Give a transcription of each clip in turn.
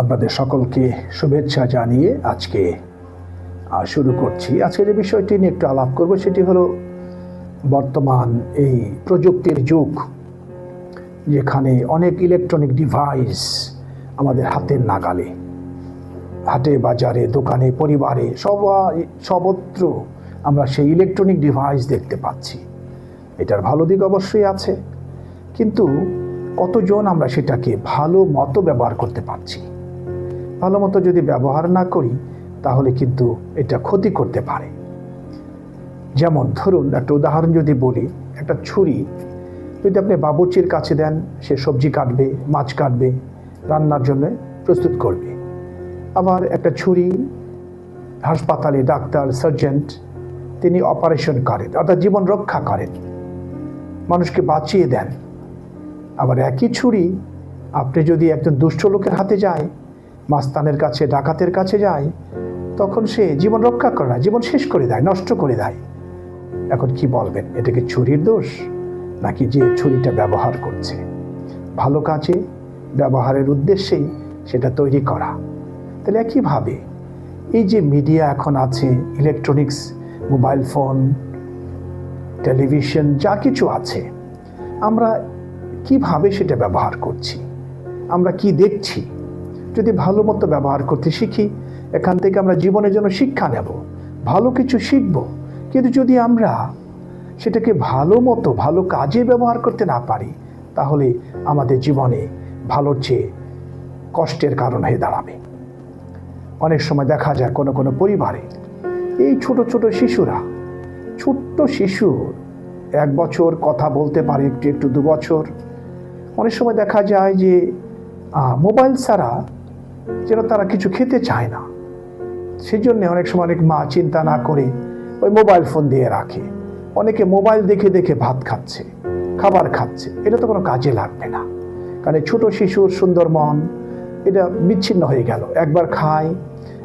আপনাদের সকলকে শুভেচ্ছা জানিয়ে আজকে শুরু করছি। আজকে যে বিষয়টি নিয়ে একটু আলাপ করব। সেটি হলো বর্তমান এই প্রযুক্তির যুগ, যেখানে অনেক ইলেকট্রনিক ডিভাইস আমাদের হাতের নাগালে, হাটে, বাজারে, দোকানে, পরিবারে সবাই, সবত্র আমরা সেই ইলেকট্রনিক ডিভাইস দেখতে পাচ্ছি। এটার ভালো দিক অবশ্যই আছে, কিন্তু কতজন আমরা সেটাকে ভালো মতো ব্যবহার করতে পারছি? ভালো মতো যদি ব্যবহার না করি, তাহলে কিন্তু এটা ক্ষতি করতে পারে। যেমন ধরুন, একটা উদাহরণ যদি বলি, একটা ছুরি। যদি আপনি বাবুর্চির কাছে দেন, সে সবজি কাটবে, মাছ কাটবে, রান্নার জন্য প্রস্তুত করবে। আবার একটা ছুরি, হাসপাতালে ডাক্তার, সার্জেন্ট, তিনি অপারেশন করেন, অর্থাৎ জীবন রক্ষা করেন। মানুষকে বাঁচিয়ে দেন। আবার একই ছুরি, আপনি যদি একজন দুষ্ট লোকের হাতে যায় মাস্তানের কাছে, ডাকাতের কাছে যায়, তখন সে জীবন রক্ষা করে না, জীবন শেষ করে দেয়, নষ্ট করে দেয়। এখন কি বলবেন, এটা কি ছুরির দোষ? নাকি যে ছুরিটা ব্যবহার করছে? ভালো কাজে, ব্যবহারের উদ্দেশ্যেই সেটা তৈরি করা। তাহলে একইভাবে, এই যে মিডিয়া এখন আছে, ইলেকট্রনিক্স, মোবাইল ফোন, টেলিভিশন, যা কিছু আছে, আমরা কীভাবে সেটা ব্যবহার করছি? আমরা কি দেখছি? যদি ভালো মতো ব্যবহার করতে শিখি, এখান থেকে আমরা জীবনের জন্য শিক্ষা নেব, ভালো কিছু শিখব। কিন্তু যদি আমরা সেটাকে ভালো মতো, ভালো কাজে ব্যবহার করতে না পারি, তাহলে আমাদের জীবনে ভালোর চেয়ে কষ্টের কারণ হয়ে দাঁড়াবে। অনেক সময় দেখা যায় কোনো কোনো পরিবারে এই ছোট ছোট শিশুরা, ছোট্ট শিশু এক বছর কথা বলতে পারে, একটু একটু দু বছর। অনেক সময় দেখা যায় যে মোবাইল ছাড়া যেন তারা কিছু খেতে চায় না। সেই জন্য অনেক সময় অনেক মা চিন্তা না করে ওই মোবাইল ফোন দিয়ে রাখে। অনেকে মোবাইল দেখে দেখে ভাত খাচ্ছে, খাবার খাচ্ছে। এটা তো কোনো কাজে লাগবে না। কারণ ছোট শিশুর সুন্দর মন, এটা বিচ্ছিন্ন হয়ে গেল। একবার খায়,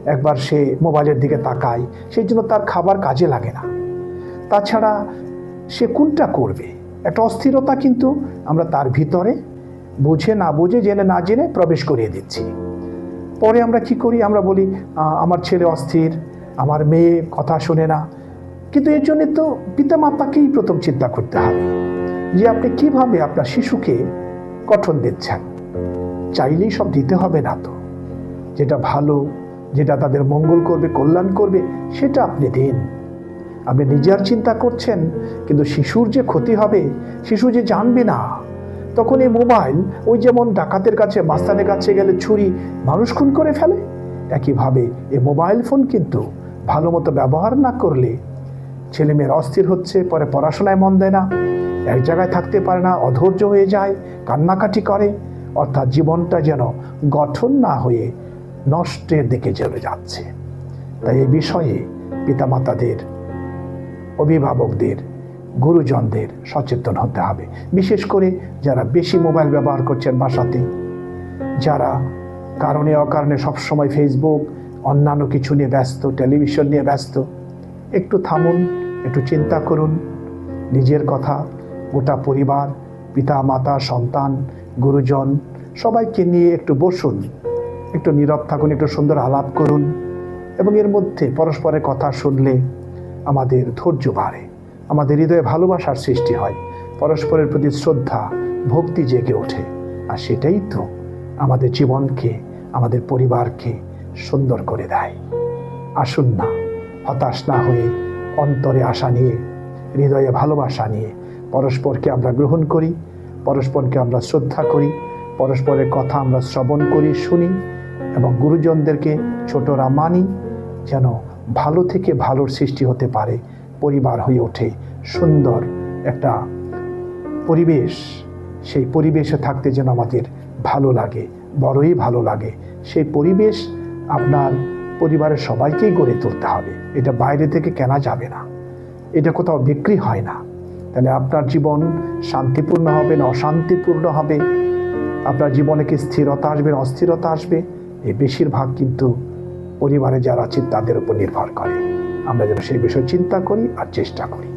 একবার সে মোবাইলের দিকে তাকায় সেই জন্য তার খাবার কাজে লাগে না। তাছাড়া সে কোনটা করবে? একটা অস্থিরতা কিন্তু আমরা তার ভিতরে বুঝে না বুঝে, জেনে না জেনে প্রবেশ করিয়ে দিচ্ছি। পরে আমরা কি করি? আমরা বলি আমার ছেলে অস্থির, আমার মেয়ে কথা শোনে না। কিন্তু এর জন্য তো পিতামাতাকেই প্রথম চিন্তা করতে হবে যে আপনি কীভাবে আপনার শিশুকে গঠন দিচ্ছেন। চাইলেই সব দিতে হবে না তো। যেটা ভালো, যেটা তাদের মঙ্গল করবে, কল্যাণ করবে, সেটা আপনি দিন। আপনি নিজের চিন্তা করছেন, কিন্তু শিশুর যে ক্ষতি হবে, শিশু যে জানবে না তখন এই মোবাইল ওই যেমন ডাকাতের কাছে, মাস্তানের কাছে গেলে ছুরি মানুষ খুন করে ফেলে। একইভাবে এই মোবাইল ফোন কিন্তু ভালো মতো ব্যবহার না করলে ছেলেমেয়ের অস্থির হচ্ছে, পরে পড়াশোনায় মন দেয় না, এক জায়গায় থাকতে পারে না, অধৈর্য হয়ে যায়, কান্নাকাটি করে, অর্থাৎ জীবনটা যেন গঠন না হয়ে নষ্টের দিকে চলে যাচ্ছে। তাই এই বিষয়ে পিতামাতাদের, অভিভাবকদের গুরুজনদের সচেতন হতে হবে। বিশেষ করে যারা বেশি মোবাইল ব্যবহার করছেন বাসাতে, যারা কারণে অকারণে সবসময় ফেসবুক অন্যান্য কিছু নিয়ে ব্যস্ত, টেলিভিশন নিয়ে ব্যস্ত, একটু থামুন, একটু চিন্তা করুন, নিজের কথা, গোটা পরিবার, পিতা, মাতা, সন্তান, গুরুজন, সবাইকে নিয়ে একটু বসুন, একটু নীরব থাকুন, একটু সুন্দর আলাপ করুন এবং এর মধ্যে পরস্পরের কথা শুনলে আমাদের ধৈর্য বাড়ে। আমাদের হৃদয়ে ভালোবাসার সৃষ্টি হয়। পরস্পরের প্রতি শ্রদ্ধা, ভক্তি জেগে ওঠে। আর সেটাই তো আমাদের জীবনকে, আমাদের পরিবারকে সুন্দর করে দেয়। আসুন না, হতাশ না হয়ে অন্তরে আশা নিয়ে, হৃদয়ে ভালোবাসা নিয়ে পরস্পরকে আমরা গ্রহণ করি, পরস্পরকে আমরা শ্রদ্ধা করি, পরস্পরের কথা আমরা শ্রবণ করি, শুনি এবং গুরুজনদেরকে, ছোটরা মানি যেন ভালো থেকে ভালোর সৃষ্টি হতে পারে। পরিবার হয়ে ওঠে। সুন্দর একটা পরিবেশ। সেই পরিবেশে থাকতে যেন আমাদের ভালো লাগে, বড়ই ভালো লাগে। সেই পরিবেশ আপনার পরিবারের সবাইকেই গড়ে তুলতে হবে। এটা বাইরে থেকে কেনা যাবে না। এটা কোথাও বিক্রি হয় না। তাহলে আপনার জীবন শান্তিপূর্ণ হবে না অশান্তিপূর্ণ হবে? আপনার জীবনে কি স্থিরতা আসবে না অস্থিরতা আসবে? এই বেশিরভাগ কিন্তু পরিবারে যারা আছেন তাদের উপর নির্ভর করে। আমরা যেন সেই বিষয়ে চিন্তা করি আর চেষ্টা করি।